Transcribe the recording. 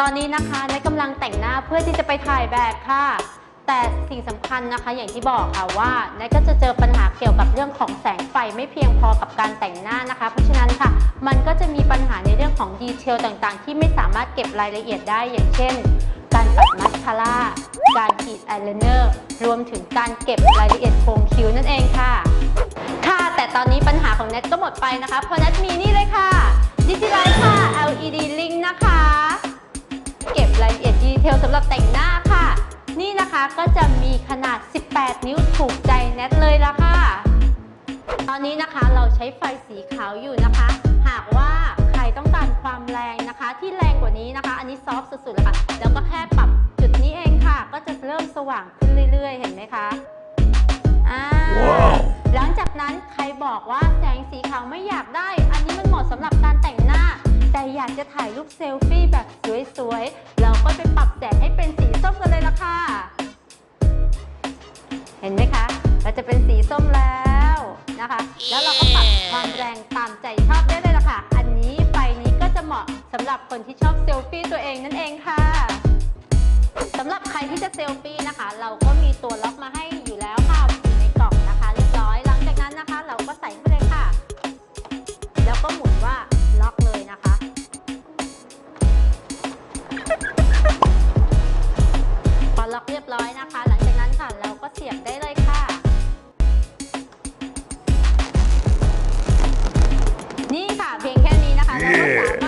ตอนนี้นะคะในกำลังแต่งหน้าเพื่อที่จะไปถ่ายแบบค่ะ แต่สิ่งสำคัญนะคะอย่างที่บอกค่ะว่าในก็จะเจอปัญหาเกี่ยวกับเรื่องของแสงไฟไม่เพียงพอกับการแต่งหน้านะคะ เพราะฉะนั้นค่ะ มันก็จะมีปัญหาในเรื่องของดีเทลต่างๆ ที่ไม่สามารถเก็บรายละเอียดได้อย่างเช่น การปัดมัสคาร่าการขีดอายไลเนอร์รวมถึงการเก็บรายละเอียดโครงคิ้วนั่นเองค่ะ ค่ะ แต่ตอนนี้ปัญหาของเน็ตก็หมดไปนะคะเพราะเน็ตมีนี่เลยค่ะ Digilight ค่ะ LED Link นะคะ เอียดดีเทลสำหรับแต่งหน้าค่ะ นี่นะคะก็จะมีขนาด 18 นิ้วถูกใจเน็ตเลยละค่ะ ตอนนี้นะคะเราใช้ไฟสีขาวอยู่นะคะ หากว่าใครต้องการความแรงนะคะ ที่แรงกว่านี้นะคะ อันนี้ซอฟต์สุดๆเลยค่ะแล้วก็แค่ปรับจุดนี้เองค่ะ ก็จะเริ่มสว่างขึ้นเรื่อย ๆ เห็นไหมคะอ่าว้าวหลังจากนั้นใครบอกว่าแสงสีขาวไม่อยากได้ อันนี้มันเหมาะสำหรับการแต่งหน้า แต่อยากจะถ่ายรูปเซลฟี่แบบสวยๆ เราก็ไปปรับแสงให้เป็นสีส้มกันเลยละค่ะ เห็นไหมคะ เราจะเป็นสีส้มแล้วนะคะ แล้วเราก็ปรับความแรงตามใจชอบได้เลยละค่ะ อันนี้ไฟนี้ก็จะเหมาะสำหรับคนที่ชอบเซลฟี่ตัวเองนั่นเองค่ะสำหรับใครที่จะเซลฟี่นะคะ เราก็มีตัวล็อกมาให้ Aí!